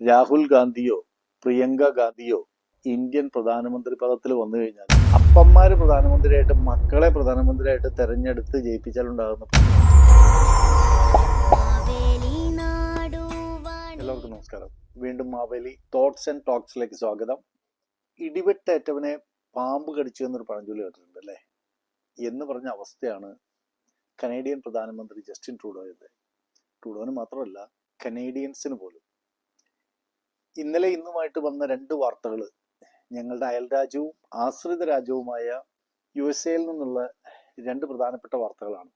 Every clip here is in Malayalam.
രാഹുൽ ഗാന്ധിയോ പ്രിയങ്ക ഗാന്ധിയോ ഇന്ത്യൻ പ്രധാനമന്ത്രി പദത്തിൽ വന്നു കഴിഞ്ഞാൽ അപ്പന്മാര് പ്രധാനമന്ത്രിയായിട്ട് മക്കളെ പ്രധാനമന്ത്രിയായിട്ട് തെരഞ്ഞെടുത്ത് ജയിപ്പിച്ചാലുണ്ടാകുന്ന എല്ലാവർക്കും നമസ്കാരം. വീണ്ടും മാവേലി തോട്ട്സ് ആൻഡ് ടോക്സിലേക്ക് സ്വാഗതം. ഇടിവെട്ടേറ്റവനെ പാമ്പ് കടിച്ചു എന്നൊരു പഴഞ്ചൊല്ലി കേട്ടിട്ടുണ്ട് അല്ലേ? എന്ന് പറഞ്ഞ അവസ്ഥയാണ് കനേഡിയൻ പ്രധാനമന്ത്രി ജസ്റ്റിൻ ട്രൂഡോയുടെ ട്രൂഡോന് മാത്രമല്ല കനേഡിയൻസിന് പോലും ഇന്നലെ ഇന്നുമായിട്ട് വന്ന രണ്ട് വാർത്തകൾ ഞങ്ങളുടെ അയൽരാജ്യവും ആശ്രിത രാജ്യവുമായ യു എസ് എയിൽ നിന്നുള്ള രണ്ട് പ്രധാനപ്പെട്ട വാർത്തകളാണ്.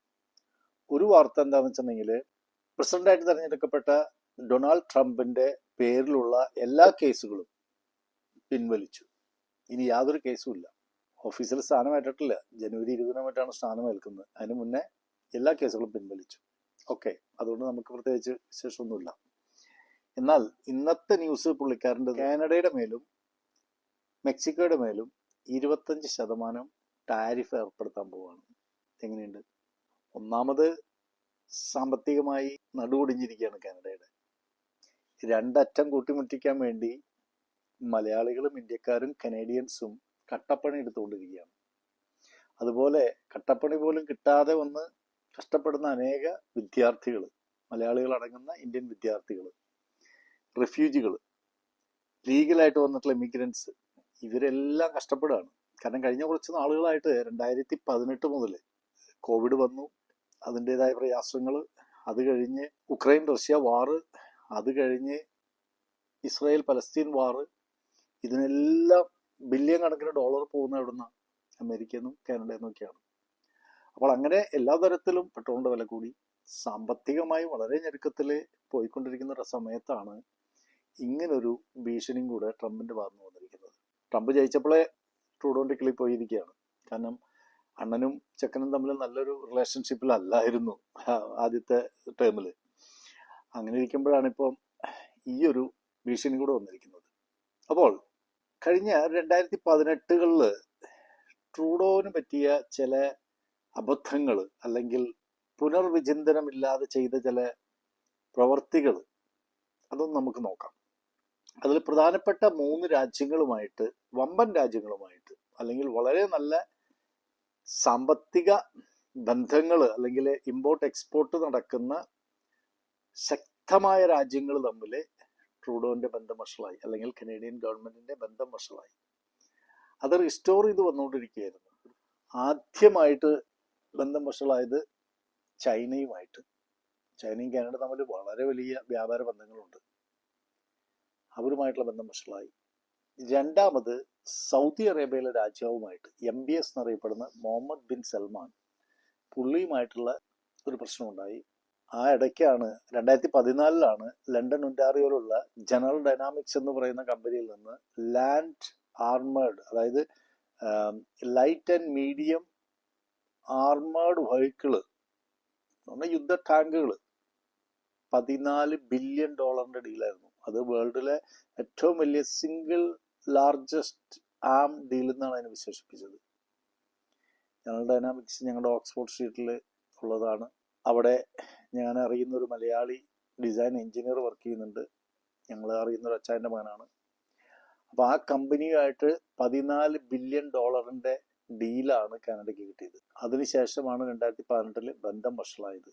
ഒരു വാർത്ത എന്താണെന്ന് വെച്ചിട്ടുണ്ടെങ്കിൽ പ്രസിഡന്റായിട്ട് തിരഞ്ഞെടുക്കപ്പെട്ട ഡൊണാൾഡ് ട്രംപിന്റെ പേരിലുള്ള എല്ലാ കേസുകളും പിൻവലിച്ചു. ഇനി യാതൊരു കേസും ഇല്ല. ഓഫീസിൽ സ്ഥാനമേറ്റിട്ടില്ല ജനുവരി ഇരുപതിനോ മറ്റാണ് സ്ഥാനമേൽക്കുന്നത് അതിന് മുന്നേ എല്ലാ കേസുകളും പിൻവലിച്ചു. ഓക്കെ. അതുകൊണ്ട് നമുക്ക് പ്രത്യേകിച്ച് വിശേഷമൊന്നുമില്ല. എന്നാൽ ഇന്നത്തെ ന്യൂസ് പുള്ളിക്കാരന്റെ കാനഡയുടെ മേലും മെക്സിക്കോയുടെ മേലും ഇരുപത്തഞ്ച് ശതമാനം ടാരിഫ് ഏർപ്പെടുത്താൻ പോവുകയാണ് എങ്ങനെയുണ്ട് ഒന്നാമത് സാമ്പത്തികമായി നടുവൊടിഞ്ഞിരിക്കുകയാണ് കാനഡയുടെ. രണ്ടറ്റം കൂട്ടിമുട്ടിക്കാൻ വേണ്ടി മലയാളികളും ഇന്ത്യക്കാരും കനേഡിയൻസും കട്ടപ്പണി എടുത്തുകൊണ്ടിരിക്കുകയാണ്. അതുപോലെ കട്ടപ്പണി പോലും കിട്ടാതെ വന്ന് കഷ്ടപ്പെടുന്ന അനേക വിദ്യാർത്ഥികൾ മലയാളികൾ അടങ്ങുന്ന ഇന്ത്യൻ വിദ്യാർത്ഥികൾ റെഫ്യൂജികൾ ലീഗലായിട്ട് വന്നിട്ടുള്ള ഇമിഗ്രൻസ് ഇവരെല്ലാം കഷ്ടപ്പെടുകയാണ്. കാരണം കഴിഞ്ഞ കുറച്ച് നാളുകളായിട്ട് രണ്ടായിരത്തി പതിനെട്ട് മുതൽ കോവിഡ് വന്നു. അതിന്റെതായ പ്രയാസങ്ങൾ അത് കഴിഞ്ഞ് ഉക്രൈൻ റഷ്യ വാറ് അത് കഴിഞ്ഞ് ഇസ്രായേൽ പലസ്തീൻ വാറ് ഇതിനെല്ലാം ബില്യൺ കണക്കിന് ഡോളർ പോകുന്ന എവിടുന്ന അമേരിക്കയിൽ നിന്നും അപ്പോൾ അങ്ങനെ എല്ലാ തരത്തിലും പെട്രോളിന്റെ വില കൂടി സാമ്പത്തികമായി വളരെ ഞെരുക്കത്തിൽ പോയിക്കൊണ്ടിരിക്കുന്ന സമയത്താണ് ഇങ്ങനൊരു ഭീഷണിയും കൂടെ ട്രംപിന്റെ ഭാഗത്ത് വന്നിരിക്കുന്നത്. ട്രംപ് ജയിച്ചപ്പോഴേ ട്രൂഡോന്റെ കിളി പോയിരിക്കുകയാണ്. കാരണം അണ്ണനും ചെക്കനും തമ്മിൽ നല്ലൊരു റിലേഷൻഷിപ്പിലല്ലായിരുന്നു ആദ്യത്തെ ടേമിൽ അങ്ങനെ ഇരിക്കുമ്പോഴാണ് ഇപ്പം ഈ ഒരു ഭീഷണി കൂടെ വന്നിരിക്കുന്നത്. അപ്പോൾ കഴിഞ്ഞ രണ്ടായിരത്തി പതിനെട്ടുകളിൽ ട്രൂഡോന് പറ്റിയ ചില അബദ്ധങ്ങൾ അല്ലെങ്കിൽ പുനർവിചിന്തനമില്ലാതെ ചെയ്ത ചില പ്രവർത്തികൾ അതൊന്നും നമുക്ക് നോക്കാം. അതിൽ പ്രധാനപ്പെട്ട മൂന്ന് രാജ്യങ്ങളുമായിട്ട് വമ്പൻ രാജ്യങ്ങളുമായിട്ട് അല്ലെങ്കിൽ വളരെ നല്ല സാമ്പത്തിക ബന്ധങ്ങൾ അല്ലെങ്കിൽ ഇമ്പോർട്ട് എക്സ്പോർട്ട് നടക്കുന്ന ശക്തമായ രാജ്യങ്ങൾ തമ്മിൽ ട്രൂഡോന്റെ ബന്ധം വഷളായി അല്ലെങ്കിൽ കനേഡിയൻ ഗവൺമെന്റിന്റെ ബന്ധം വഷളായി. അത് റിസ്റ്റോർ ചെയ്ത് വന്നുകൊണ്ടിരിക്കുകയായിരുന്നു. ആദ്യമായിട്ട് ബന്ധം വഷളായത് ചൈനയുമായിട്ട്. ചൈനയും കാനഡ തമ്മിൽ വളരെ വലിയ വ്യാപാര ബന്ധങ്ങളുണ്ട്. അവരുമായിട്ടുള്ള ബന്ധം വഷളായി. രണ്ടാമത് സൗദി അറേബ്യയിലെ രാജ്യവുമായിട്ട് എം ബി എസ് എന്നറിയപ്പെടുന്ന മുഹമ്മദ് ബിൻ സൽമാൻ പുള്ളിയുമായിട്ടുള്ള ഒരു പ്രശ്നമുണ്ടായി. ആ ഇടയ്ക്കാണ് രണ്ടായിരത്തി പതിനാലിലാണ് ലണ്ടൻ ഒന്റാറിയോയിലുള്ള ജനറൽ ഡൈനാമിക്സ് എന്ന് പറയുന്ന കമ്പനിയിൽ നിന്ന് ലാൻഡ് ആർമേഡ് അതായത് light and medium armed vehicle യുദ്ധ ടാങ്കുകൾ പതിനാല് ബില്യൺ ഡോളറിന്റെ ഡീലായിരുന്നു അത് വേൾഡിലെ ഏറ്റവും വലിയ സിംഗിൾ ലാർജസ്റ്റ് ആം ഡീൽ എന്നാണ് അതിനെ വിശേഷിപ്പിച്ചത്. ജനറൽ ഡൈനാമിക്സ് ഞങ്ങളുടെ ഓക്സ്ഫോർഡ് സ്ട്രീറ്റിൽ ഉള്ളതാണ്. അവിടെ ഞാൻ അറിയുന്ന ഒരു മലയാളി ഡിസൈൻ എഞ്ചിനീയർ വർക്ക് ചെയ്യുന്നുണ്ട്. ഞങ്ങൾ അറിയുന്ന ഒരു അച്ചായന്റെ മകനാണ്. അപ്പോൾ ആ കമ്പനിയുമായിട്ട് പതിനാല് ബില്യൺ ഡോളറിന്റെ ഡീലാണ് കാനഡയ്ക്ക് കിട്ടിയത്. അതിനുശേഷമാണ് രണ്ടായിരത്തി പതിനെട്ടിൽ ബന്ധം വഷളായത്.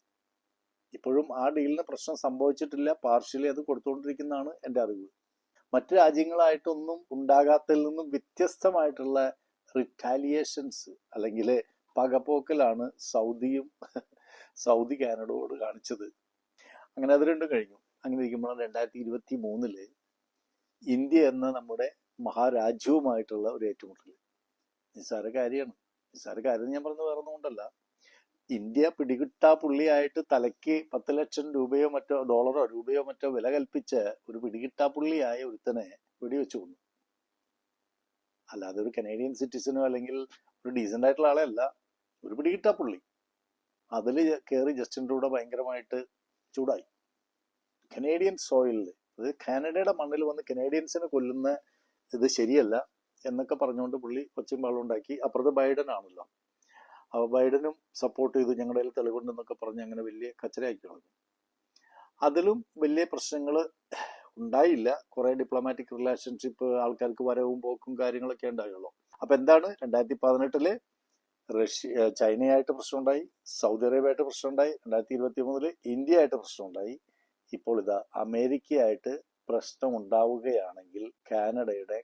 ഇപ്പോഴും ആ ഡീലിന് പ്രശ്നം സംഭവിച്ചിട്ടില്ല. പാർഷ്യലി അത് കൊടുത്തുകൊണ്ടിരിക്കുന്നതാണ് എന്റെ അറിവ്. മറ്റു രാജ്യങ്ങളായിട്ടൊന്നും ഉണ്ടാകാത്തതിൽ നിന്നും വ്യത്യസ്തമായിട്ടുള്ള റിറ്റാലിയേഷൻസ് അല്ലെങ്കിൽ പകപോക്കലാണ് സൗദിയും സൗദി കാനഡയോട് കാണിച്ചത്. അങ്ങനെ അത് രണ്ടും കഴിഞ്ഞു. അങ്ങനെ ഇരിക്കുമ്പോൾ രണ്ടായിരത്തി ഇരുപത്തി മൂന്നിൽ ഇന്ത്യ എന്ന നമ്മുടെ മഹാരാജ്യവുമായിട്ടുള്ള ഒരു ഏറ്റുമുട്ടൽ നിസ്സാര കാര്യമാണ്. നിസ്സാര കാര്യം ഞാൻ പറഞ്ഞത് വേറെ കൊണ്ടല്ല. ഇന്ത്യ പിടികിട്ടാ പുള്ളിയായിട്ട് തലയ്ക്ക് പത്ത് ലക്ഷം രൂപയോ മറ്റോ ഡോളറോ രൂപയോ മറ്റോ വില കൽപ്പിച്ച് ഒരു പിടികിട്ടാ പുള്ളിയായ ഒരുത്തനെ വെടിവെച്ചു കൊന്നു. അല്ലാതെ ഒരു കനേഡിയൻ സിറ്റിസനോ അല്ലെങ്കിൽ ഒരു ഡീസന്റ് ആയിട്ടുള്ള ആളെ അല്ല ഒരു പിടികിട്ടാ പുള്ളി. അതിൽ കയറി ജസ്റ്റിൻ ട്രൂഡോ ഭയങ്കരമായിട്ട് ചൂടായി. കനേഡിയൻ സോയിലിൽ അത് കാനഡയുടെ മണ്ണിൽ വന്ന് കനേഡിയൻസിനെ കൊല്ലുന്ന ഇത് ശരിയല്ല എന്നൊക്കെ പറഞ്ഞുകൊണ്ട് പുള്ളി കൊച്ചിൻ ബഹളം അപ്പുറത്ത് ബൈഡൻ ആണല്ലോ ബൈഡനും സപ്പോർട്ട് ചെയ്തു ഞങ്ങളുടെ കയ്യിൽ തെളിവുണ്ടെന്നൊക്കെ പറഞ്ഞ് അങ്ങനെ വലിയ കച്ചരയാക്കി കളഞ്ഞു അതിലും വലിയ പ്രശ്നങ്ങൾ ഉണ്ടായില്ല. കുറെ ഡിപ്ലോമാറ്റിക് റിലേഷൻഷിപ്പ് ആൾക്കാർക്ക് വരവും പോക്കും കാര്യങ്ങളൊക്കെ ഉണ്ടായുള്ളൂ. അപ്പൊ എന്താണ്? രണ്ടായിരത്തി പതിനെട്ടിൽ റഷ്യ ചൈനയായിട്ട് പ്രശ്നമുണ്ടായി സൗദി അറേബ്യയായിട്ട് പ്രശ്നമുണ്ടായി രണ്ടായിരത്തി ഇരുപത്തി മൂന്നിൽ ഇന്ത്യ ആയിട്ട് പ്രശ്നമുണ്ടായി. ഇപ്പോൾ ഇതാ അമേരിക്കയായിട്ട് പ്രശ്നം ഉണ്ടാവുകയാണെങ്കിൽ കാനഡയുടെ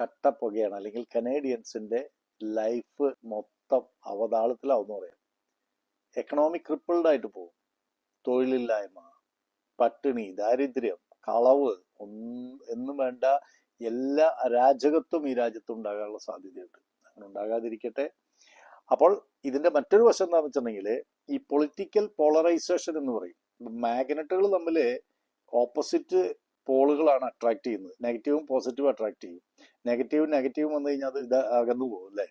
കട്ടപ്പുകയാണ് അല്ലെങ്കിൽ കനേഡിയൻസിന്റെ ലൈഫ് മൊത്തം അവതാളത്തിലാവുമെന്ന് പറയാം. എക്കണോമിക് ക്രിപ്പിൾഡ് ആയിട്ട് പോകും. തൊഴിലില്ലായ്മ പട്ടിണി ദാരിദ്ര്യം കളവ് എന്നും വേണ്ട എല്ലാ അരാജകത്വം ഈ രാജ്യത്ത് ഉണ്ടാകാനുള്ള സാധ്യതയുണ്ട്. അങ്ങനെ ഉണ്ടാകാതിരിക്കട്ടെ. അപ്പോൾ ഇതിന്റെ മറ്റൊരു വശം എന്താണെന്ന് വെച്ചിട്ടുണ്ടെങ്കിൽ ഈ പൊളിറ്റിക്കൽ പോളറൈസേഷൻ എന്ന് പറയും. മാഗ്നറ്റുകൾ തമ്മിൽ ഓപ്പോസിറ്റ് പോളുകളാണ് അട്രാക്ട് ചെയ്യുന്നത്. നെഗറ്റീവും പോസിറ്റീവും അട്രാക്ട് ചെയ്യും. നെഗറ്റീവും നെഗറ്റീവും വന്നു കഴിഞ്ഞാൽ അത് ഇത് അകന്നു പോകും അല്ലേ?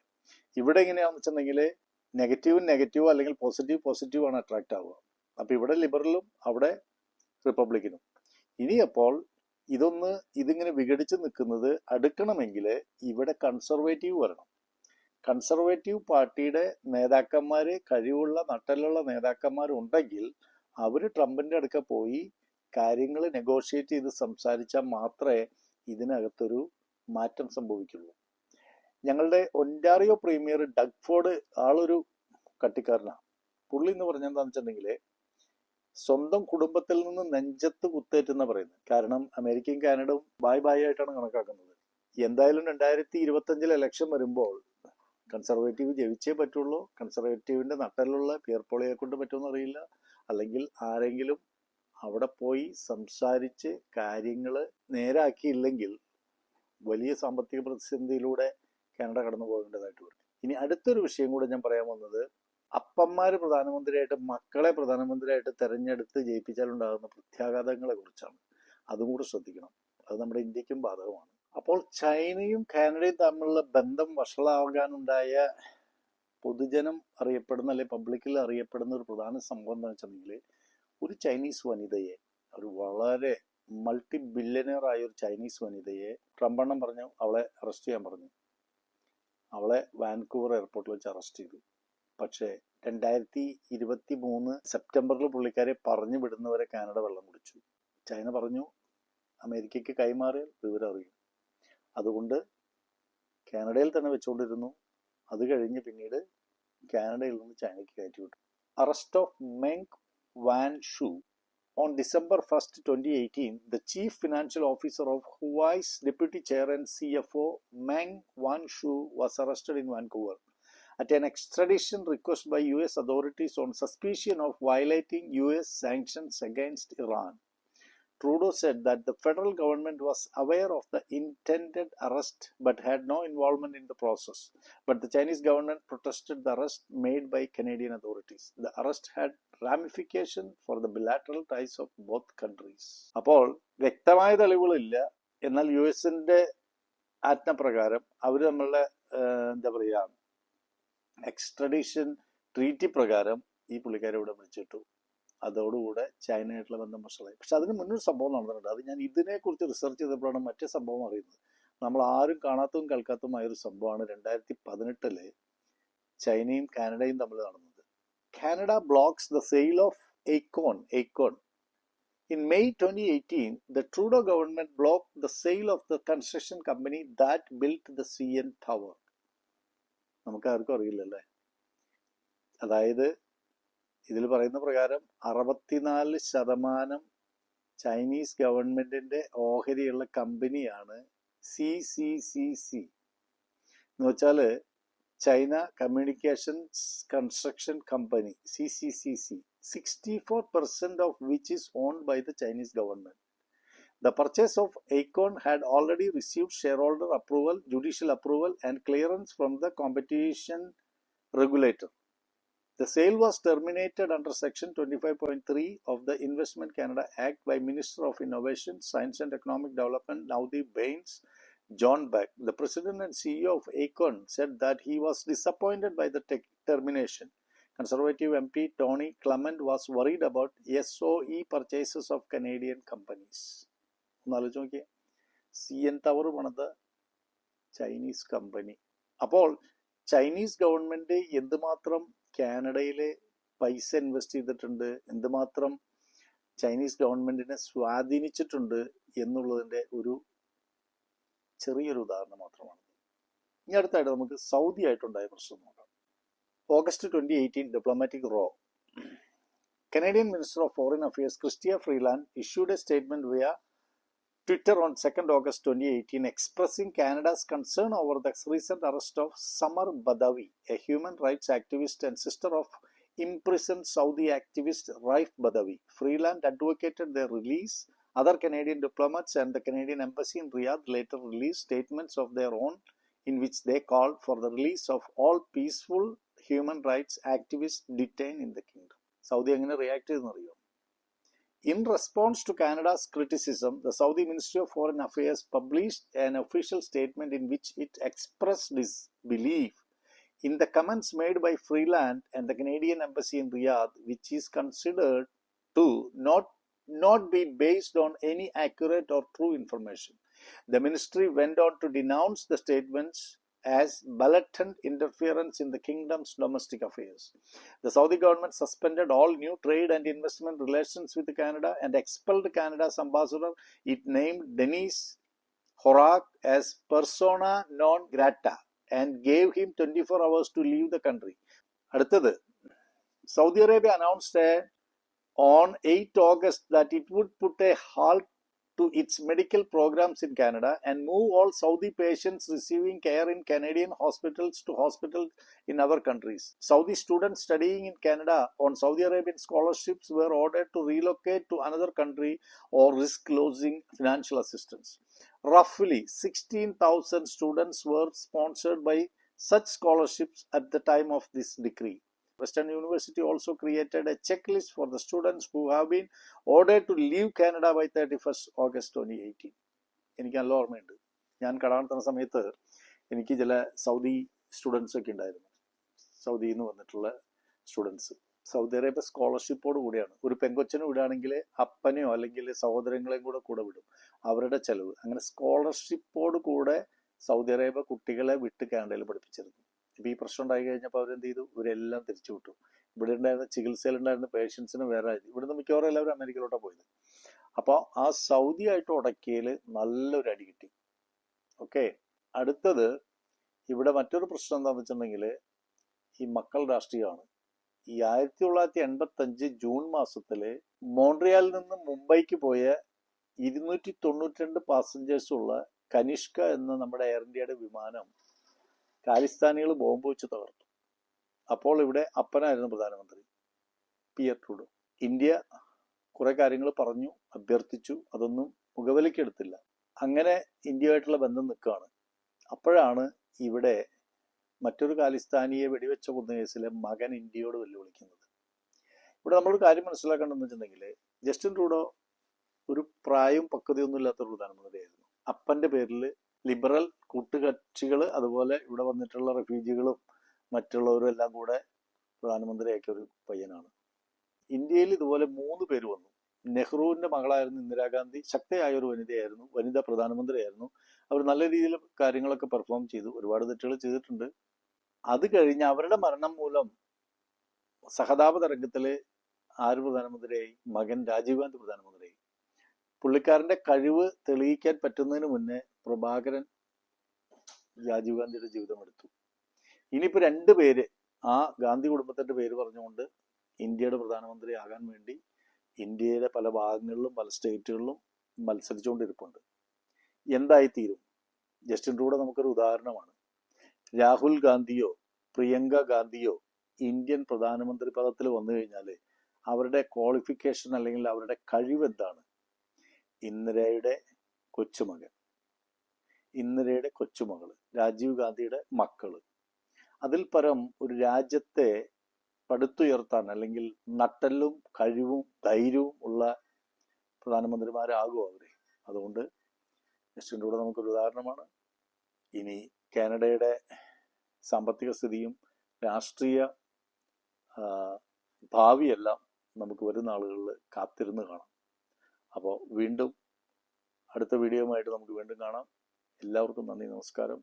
ഇവിടെ എങ്ങനെയാണെന്ന് വെച്ചിട്ടുണ്ടെങ്കിൽ നെഗറ്റീവും നെഗറ്റീവ് അല്ലെങ്കിൽ പോസിറ്റീവ് പോസിറ്റീവ് ആണ് അട്രാക്റ്റ് ആവുക. അപ്പോൾ ഇവിടെ ലിബറലും അവിടെ റിപ്പബ്ലിക്കനും ഇനി അപ്പോൾ ഇതൊന്ന് ഇതിങ്ങനെ വിഘടിച്ച് നിൽക്കുന്നത് അടുക്കണമെങ്കിൽ ഇവിടെ കൺസർവേറ്റീവ് വരണം. കൺസർവേറ്റീവ് പാർട്ടിയുടെ നേതാക്കന്മാർ കഴിവുള്ള നട്ടലുള്ള നേതാക്കന്മാരുണ്ടെങ്കിൽ അവർ ട്രംപിന്റെ അടുക്ക പോയി കാര്യങ്ങൾ നെഗോഷിയേറ്റ് ചെയ്ത് സംസാരിച്ചാൽ മാത്രമേ ഇതിനകത്തൊരു മാറ്റം സംഭവിക്കുള്ളൂ. ഞങ്ങളുടെ ഒന്റാറിയോ പ്രീമിയർ ഡഗ്ഫോർഡ് ആളൊരു കട്ടിക്കാരനാണ് പുള്ളി എന്ന് പറഞ്ഞാൽ എന്താണെന്ന് വെച്ചിട്ടുണ്ടെങ്കിൽ സ്വന്തം കുടുംബത്തിൽ നിന്ന് നെഞ്ചത്ത് കുത്തേറ്റെന്ന് പറയുന്നത്. കാരണം അമേരിക്കയും കാനഡയും ബായ് ബായ് ആയിട്ടാണ് കണക്കാക്കുന്നത്. എന്തായാലും രണ്ടായിരത്തി ഇരുപത്തഞ്ചിൽ ഇലക്ഷൻ വരുമ്പോൾ കൺസർവേറ്റീവ് ജയിച്ചേ പറ്റുള്ളൂ. കൺസർവേറ്റീവിന്റെ നട്ടലുള്ള പിയർ പോളിയെ കൊണ്ട് പറ്റുമെന്ന് അറിയില്ല. അല്ലെങ്കിൽ ആരെങ്കിലും അവിടെ പോയി സംസാരിച്ച് കാര്യങ്ങൾ നേരാക്കിയില്ലെങ്കിൽ വലിയ സാമ്പത്തിക പ്രതിസന്ധിയിലൂടെ കാനഡ കടന്നു പോകേണ്ടതായിട്ട് വരും. ഇനി അടുത്തൊരു വിഷയം കൂടെ ഞാൻ പറയാൻ വന്നത് അപ്പന്മാര് പ്രധാനമന്ത്രിയായിട്ട് മക്കളെ പ്രധാനമന്ത്രിയായിട്ട് തെരഞ്ഞെടുത്ത് ജയിപ്പിച്ചാലുണ്ടാകുന്ന പ്രത്യാഘാതങ്ങളെ കുറിച്ചാണ്. അതും കൂടെ ശ്രദ്ധിക്കണം. അത് നമ്മുടെ ഇന്ത്യക്കും ബാധകമാണ്. അപ്പോൾ ചൈനയും കാനഡയും തമ്മിലുള്ള ബന്ധം വഷളാകാനുണ്ടായ പൊതുജനം അറിയപ്പെടുന്ന അല്ലെ പബ്ലിക്കിൽ അറിയപ്പെടുന്ന ഒരു പ്രധാന സംഭവം എന്താണെന്ന് വെച്ചിട്ടുണ്ടെങ്കിൽ ഒരു ചൈനീസ് വനിതയെ ഒരു വളരെ മൾട്ടി ബില്യനറായ ഒരു ചൈനീസ് വനിതയെ ട്രംപ് എണ്ണം പറഞ്ഞു അവളെ അറസ്റ്റ് ചെയ്യാൻ പറഞ്ഞു. അവളെ വാൻകൂവർ എയർപോർട്ടിൽ വെച്ച് അറസ്റ്റ് ചെയ്തു. പക്ഷേ രണ്ടായിരത്തി ഇരുപത്തി മൂന്ന് സെപ്റ്റംബറിൽ പുള്ളിക്കാരെ പറഞ്ഞു വിടുന്നവരെ കാനഡ വെള്ളം കുടിച്ചു. ചൈന പറഞ്ഞു അമേരിക്കയ്ക്ക് കൈമാറിയാൽ വിവരം അറിയും. അതുകൊണ്ട് കാനഡയിൽ തന്നെ വെച്ചുകൊണ്ടിരുന്നു. അത് കഴിഞ്ഞ് പിന്നീട് കാനഡയിൽ നിന്ന് ചൈനയ്ക്ക് കയറ്റി വിട്ടു. Arrest of Meng Wanzhou On December 1st, 2018, the Chief Financial Officer of Huawei's Deputy Chair and CFO Meng Wanzhou was arrested in Vancouver at an extradition request by US authorities on suspicion of violating US sanctions against Iran. Trudeau said that the federal government was aware of the intended arrest but had no involvement in the process. But the Chinese government protested the arrest made by Canadian authorities. The arrest had ramification for the bilateral ties of both countries അപ്പോൾ വ്യക്തമായ തെളിവുകളില്ല. എന്നാൽ യു എസിന്റെ ആജ്ഞപ്രകാരം അവർ നമ്മളുടെ എന്താ പറയുക എക്സ്ട്രഡീഷൻ ട്രീറ്റി പ്രകാരം ഈ പുള്ളിക്കാരെ ഇവിടെ വിളിച്ചിട്ടു. അതോടുകൂടെ ചൈനയായിട്ടുള്ള ബന്ധം വഷളായി. പക്ഷെ അതിന് മുന്നൊരു സംഭവം നടന്നിട്ടുണ്ട്. അത് ഞാൻ ഇതിനെക്കുറിച്ച് റിസർച്ച് ചെയ്തപ്പോഴാണ് മറ്റേ സംഭവം അറിയുന്നത്. നമ്മൾ ആരും കാണാത്തതും കേൾക്കാത്തതുമായ ഒരു സംഭവമാണ് രണ്ടായിരത്തി പതിനെട്ടിൽ ചൈനയും കാനഡയും തമ്മിൽ നടന്നത്. Canada blocks the sale of Aecon Aecon In May 2018, the Trudeau government blocked the sale of the construction company that built the N tower നമുക്ക് ആർക്കും അറിയില്ലല്ലേ? അതായത് ഇതിൽ പറയുന്ന പ്രകാരം അറുപത്തിനാല് ശതമാനം ചൈനീസ് ഗവൺമെന്റിന്റെ ഓഹരിയുള്ള കമ്പനിയാണ് C C China Communications Construction Company CCCC 64% of which is owned by the Chinese government. The purchase of Acon had already received shareholder approval, judicial approval and clearance from the competition regulator. The sale was terminated under section 25.3 of the Investment Canada Act by Minister of Innovation, Science and Economic Development Navdeep Bains John Beck, the president and CEO of Acorn, said that he was disappointed by the tech termination. Conservative MP Tony Clement was worried about SOE purchases of Canadian companies. ഒന്ന് ആലോചിച്ച് നോക്കിയേ സി എൻ ടവർ പണിത ചൈനീസ് കമ്പനി അപ്പോൾ ചൈനീസ് ഗവൺമെന്റ് എന്തുമാത്രം കാനഡയിലെ പൈസ ഇൻവെസ്റ്റ് ചെയ്തിട്ടുണ്ട് എന്തുമാത്രം ചൈനീസ് ഗവൺമെന്റിനെ സ്വാധീനിച്ചിട്ടുണ്ട് എന്നുള്ളതിന്റെ ഒരു ചെറിയൊരു ഉദാഹരണം മാത്രമാണ് ഇനി അടുത്തായിട്ട് നമുക്ക് സൗദി ആയിട്ടുണ്ടായ പ്രശ്നം നോക്കാം August twenty eighteen diplomatic row Canadian Minister of Foreign Affairs Chrystia Freeland issued a statement via Twitter on 2nd August 2018 expressing Canada's concern over the recent arrest of Samar Badawi, a human rights activist and sister of imprisoned Saudi activist Raif Badawi. Freeland advocated their release. Other Canadian diplomats and the Canadian embassy in Riyadh later released statements of their own in which they called for the release of all peaceful human rights activists detained in the kingdom. Saudi എങ്ങനെ react ചെയ്തെന്നറിയോ In response to Canada's criticism, the Saudi Ministry of Foreign Affairs published an official statement in which it expressed its belief in the comments made by Freeland and the Canadian Embassy in Riyadh, which is considered to not, not be based on any accurate or true information. The ministry went on to denounce the statements as blatant interference in the kingdom's domestic affairs. The Saudi government suspended all new trade and investment relations with Canada and expelled Canada's ambassador. It named Denis Horak as persona non grata and gave him 24 hours to leave the country. അടുത്തത് Saudi Arabia announced a, on 8 August that it would put a halt to its medical programs in Canada and move all Saudi patients receiving care in Canadian hospitals to hospitals in other countries. Saudi students studying in Canada on Saudi Arabian scholarships were ordered to relocate to another country or risk losing financial assistance. Roughly 16,000 students were sponsored by such scholarships at the time of this decree. Western University also created a checklist for the students who have been ordered to leave Canada by 31st August 2018. എനിക്ക് നല്ല ഓർമ്മയുണ്ട്. ഞാൻ കടാണത്തുന്ന സമയത്ത് എനിക്ക് ചില സൗദി സ്റ്റുഡൻസ് ഒക്കെ ഉണ്ടായിരുന്നു. സൗദിയിൽ നിന്ന് വന്നിട്ടുള്ള സ്റ്റുഡൻസ് സൗദി അറേബ്യ സ്കോളർഷിപ്പോട് കൂടിയാണ്. ഒരു പെങ്കൊച്ചനെ വിടുകയാണെങ്കിൽ അപ്പനെയോ അല്ലെങ്കിൽ സഹോദരങ്ങളെയും കൂടെ കൂടെ വിടും. അവരുടെ ചെലവ്. അങ്ങനെ സ്കോളർഷിപ്പോട് കൂടെ സൗദി അറേബ്യ കുട്ടികളെ വിട്ട് കാനഡയിൽ പഠിപ്പിച്ചിരുന്നു. ഇപ്പൊ ഈ പ്രശ്നം ഉണ്ടായി കഴിഞ്ഞപ്പോൾ അവരെന്ത് ചെയ്തു? ഇവരെല്ലാം തിരിച്ചു വിട്ടു. ഇവിടെ ഉണ്ടായിരുന്ന ചികിത്സയിലുണ്ടായിരുന്ന പേഷ്യൻസിന് വേറെ ഇവിടുന്ന് മിക്കവാറും എല്ലാവരും അമേരിക്കയിലോട്ടാണ് പോയത്. അപ്പോൾ ആ സൗദി ആയിട്ട് ഉടക്കിയതിൽ നല്ലൊരു അടി കിട്ടി. ഓക്കെ? അടുത്തത് ഇവിടെ മറ്റൊരു പ്രശ്നം എന്താണെന്ന് വെച്ചിട്ടുണ്ടെങ്കിൽ ഈ മക്കൾ രാഷ്ട്രീയമാണ്. ഈ ആയിരത്തി തൊള്ളായിരത്തി എൺപത്തി അഞ്ച് ജൂൺ മാസത്തിൽ മോൺട്രിയാലിൽ നിന്ന് മുംബൈക്ക് പോയ ഇരുന്നൂറ്റി തൊണ്ണൂറ്റി രണ്ട് പാസഞ്ചേഴ്സ് ഉള്ള കനിഷ്ക എന്ന നമ്മുടെ എയർ ഇന്ത്യയുടെ വിമാനം കാലിസ്ഥാനികൾ ബോംബ് വെച്ച് തകർത്തു. അപ്പോൾ ഇവിടെ അപ്പനായിരുന്നു പ്രധാനമന്ത്രി പിയർ ട്രൂഡോ. ഇന്ത്യ കുറെ കാര്യങ്ങൾ പറഞ്ഞു അഭ്യർത്ഥിച്ചു അതൊന്നും മുഖവിലക്കെടുത്തില്ല അങ്ങനെ ഇന്ത്യയുമായിട്ടുള്ള ബന്ധം നിൽക്കുകയാണ്. അപ്പോഴാണ് ഇവിടെ മറ്റൊരു കാലിസ്ഥാനിയെ വെടിവെച്ച കൊന്ന കേസിലെ മകൻ ഇന്ത്യയോട് വെല്ലുവിളിക്കുന്നത്. ഇവിടെ നമ്മളൊരു കാര്യം മനസ്സിലാക്കേണ്ടതെന്ന് വെച്ചിട്ടുണ്ടെങ്കിൽ ജസ്റ്റിൻ ട്രൂഡോ ഒരു പ്രായവും പക്വതയൊന്നും ഇല്ലാത്ത പ്രധാനമന്ത്രിയായിരുന്നു. അപ്പന്റെ പേരിൽ ലിബറൽ കൂട്ടുകക്ഷികൾ അതുപോലെ ഇവിടെ വന്നിട്ടുള്ള റെഫ്യൂജികളും മറ്റുള്ളവരും എല്ലാം കൂടെ പ്രധാനമന്ത്രിയാക്കിയ ഒരു പയ്യനാണ്. ഇന്ത്യയിൽ ഇതുപോലെ മൂന്ന് പേര് വന്നു. നെഹ്റുവിന്റെ മകളായിരുന്നു ഇന്ദിരാഗാന്ധി. ശക്തയായ ഒരു വനിതയായിരുന്നു. വനിതാ പ്രധാനമന്ത്രിയായിരുന്നു. അവർ നല്ല രീതിയിൽ കാര്യങ്ങളൊക്കെ പെർഫോം ചെയ്തു. ഒരുപാട് തെറ്റുകൾ ചെയ്തിട്ടുണ്ട്. അത് കഴിഞ്ഞ് അവരുടെ മരണം മൂലം സഹതാപ തരംഗത്തിൽ ആര് പ്രധാനമന്ത്രിയായി? മകൻ രാജീവ് ഗാന്ധി പ്രധാനമന്ത്രിയായി. പുള്ളിക്കാരന്റെ കഴിവ് തെളിയിക്കാൻ പറ്റുന്നതിന് മുന്നേ പ്രഭാകരൻ രാജീവ് ഗാന്ധിയുടെ ജീവിതം എടുത്തു. ഇനിയിപ്പോൾ രണ്ട് പേര് ആ ഗാന്ധി കുടുംബത്തിന്റെ പേര് പറഞ്ഞുകൊണ്ട് ഇന്ത്യയുടെ പ്രധാനമന്ത്രി ആകാൻ വേണ്ടി ഇന്ത്യയിലെ പല ഭാഗങ്ങളിലും പല സ്റ്റേറ്റുകളിലും മത്സരിച്ചുകൊണ്ടിരിപ്പുണ്ട്. എന്തായിത്തീരും? ജസ്റ്റിൻ ട്രൂഡോ നമുക്കൊരു ഉദാഹരണമാണ്. രാഹുൽ ഗാന്ധിയോ പ്രിയങ്ക ഗാന്ധിയോ ഇന്ത്യൻ പ്രധാനമന്ത്രി പദത്തിൽ വന്നു കഴിഞ്ഞാൽ അവരുടെ ക്വാളിഫിക്കേഷൻ അല്ലെങ്കിൽ അവരുടെ കഴിവ് എന്താണ്? ഇന്ദിരയുടെ കൊച്ചുമകൻ. ഇന്ദിരയുടെ കൊച്ചുമകൾ രാജീവ് ഗാന്ധിയുടെ മക്കൾ. അതിൽ പരം ഒരു രാജ്യത്തെ പടുത്തുയർത്താൻ അല്ലെങ്കിൽ നട്ടലും കഴിവും ധൈര്യവും ഉള്ള പ്രധാനമന്ത്രിമാരാകും അവരെ. അതുകൊണ്ട് ജസ്റ്റിന്റെ കൂടെ നമുക്കൊരു ഉദാഹരണമാണ്. ഇനി കാനഡയുടെ സാമ്പത്തിക സ്ഥിതിയും രാഷ്ട്രീയ ഭാവിയെല്ലാം നമുക്ക് വരുന്ന ആളുകളിൽ കാത്തിരുന്ന് കാണാം. അപ്പോൾ വീണ്ടും അടുത്ത വീഡിയോയുമായിട്ട് നമുക്ക് വീണ്ടും കാണാം. എല്ലാവർക്കും നന്ദി നമസ്കാരം.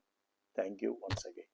Thank you once again